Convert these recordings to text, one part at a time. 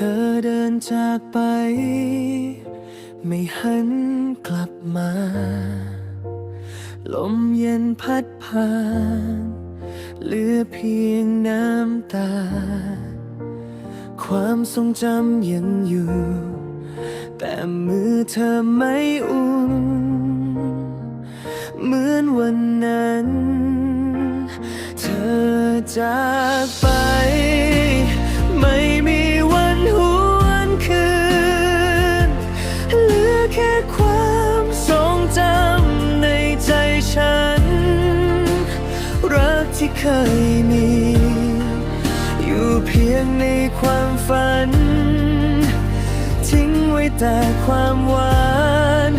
ธอเดินจากไป ไม่หันกลับมา ลมเย็นพัดผ่าน เหลือเพียงน้ำตา ความทรงจำยังอยู่ แต่มือเธอไม่อุ่น เหมือนวันนั้น เธอจากไป แค่ความทรงจำในใจฉัน รักที่เคยมี อยู่เพียงในความฝัน ทิ้งไว้แต่ความหวาน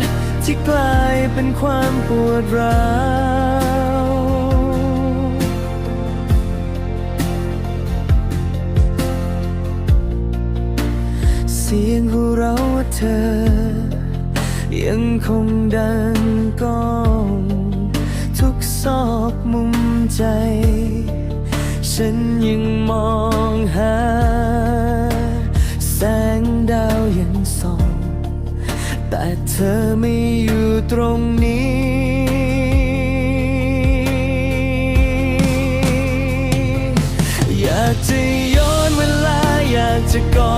ที่กลายเป็นความปวดร้าวเสียงหัวเราะเธอ ยังคงดังก้องทุกซอกมุมใจ ฉันยังมองหา แสงดาวยังส่อง แต่เธอไม่อยู่ตรงนี้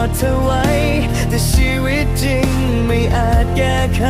ดเธอไว้ แต่ชีวิตจริงไม่อาจแก้ไข